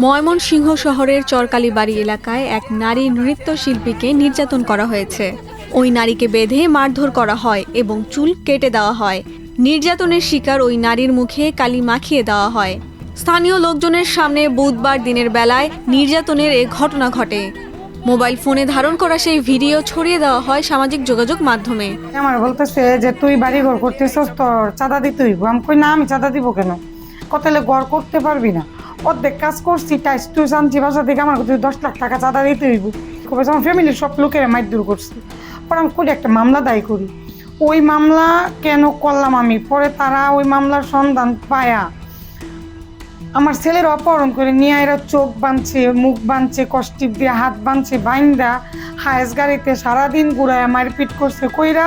ময়মনসিংহ শহরের চরকালীবাড়ি এলাকায় এক নারী নৃত্যশিল্পীকে নির্যাতন করা হয়েছে। ওই নারীকে বেঁধে মারধর করা হয় এবং চুল কেটে দেওয়া হয়। নির্যাতনের শিকার ওই নারীর মুখে কালি মাখিয়ে দেওয়া হয়। স্থানীয় লোকজনের সামনে বুধবার দিনের বেলায় নির্যাতনের এ ঘটনা ঘটে। মোবাইল ফোনে ধারণ করা সেই ভিডিও ছড়িয়ে দেওয়া হয় সামাজিক যোগাযোগ মাধ্যমে। আমার বলতেছে যে তুই বাড়ি ঘর করতেছস তোর চাঁদা দিতে হইব। আমি কই না আমি চাঁদা দিব কেন? কতালে গড় করতে পারবি না। অর্ধেক কাজ করছি, টাইস তুই জানছি বাসা থেকে আমার তুই দশ লাখ টাকা চাঁদা দিতে হইব। কবে আমার ফ্যামিলির সব লোকের মাইর দূর করছি। পরে আমি করি একটা মামলা দায়ী করি। ওই মামলা কেন করলাম আমি? পরে তারা ওই মামলার সন্ধান পায়া। আমার ছেলের অপহরণ করে নিয়ে এরা চোখ বাঁধছে, মুখ বাঁধছে, কষ্টিপ দিয়ে হাত বাঁধছে, বাইন্দা হায়েস গাড়িতে সারাদিন ঘুরায় মারপিট করছে, কইরা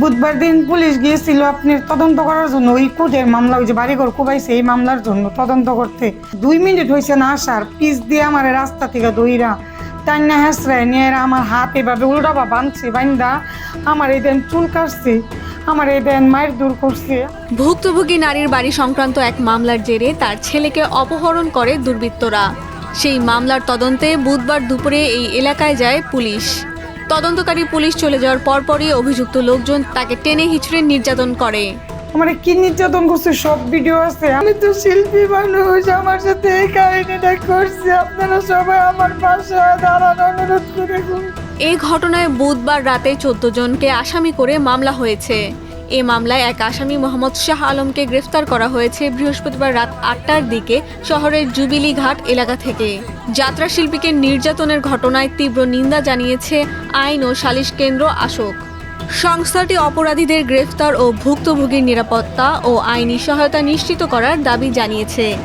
বুধবার দিন পুলিশ গিয়েছিল আপনি তদন্ত করার জন্য। ওই কোর্টের মামলা, ওই যে বাড়িঘর কুবাইছে, এই মামলার জন্য তদন্ত করতে। দুই মিনিট হয়েছে না আসার, পিস দিয়ে আমার রাস্তা থেকে দইরা টান্না হেসরায় নিয়ে আমার হাত এভাবে উল্টাবা বাঁধছে, বাইন্দা আমার এই দেন চুল কাটছে, আমার এই দেন মায়ের দূর করছে। ভুক্তভোগী নারীর বাড়ি সংক্রান্ত এক মামলার জেরে তার ছেলেকে অপহরণ করে দুর্বৃত্তরা। সেই মামলার তদন্তে বুধবার দুপুরে এই এলাকায় যায় পুলিশ। তদন্তকারী পুলিশ চলে যাওয়ার পরপরই অভিযুক্ত লোকজন তাকে টেনে হিচড়ে নির্যাতন করে। আমার কি নির্যাতন করছে? সব ভিডিও আছে। আমি তো শিল্পী মানুষ আমার সাথে এই কাহিনীটা করছে। আপনারা সবাই আমার পাশে দাঁড়ানো অনুরোধ করে। এই ঘটনায় বুধবার রাতে চোদ্দ জনকে আসামি করে মামলা হয়েছে। এ মামলায় এক আসামি মোহাম্মদ শাহ আলমকে গ্রেফতার করা হয়েছে বৃহস্পতিবার রাত আটটার দিকে শহরের জুবিলি ঘাট এলাকা থেকে। যাত্রা শিল্পীকে নির্যাতনের ঘটনায় তীব্র নিন্দা জানিয়েছে আইন ও সালিশ কেন্দ্র আশোক সংস্থাটি অপরাধীদের গ্রেফতার ও ভুক্তভোগীর নিরাপত্তা ও আইনি সহায়তা নিশ্চিত করার দাবি জানিয়েছে।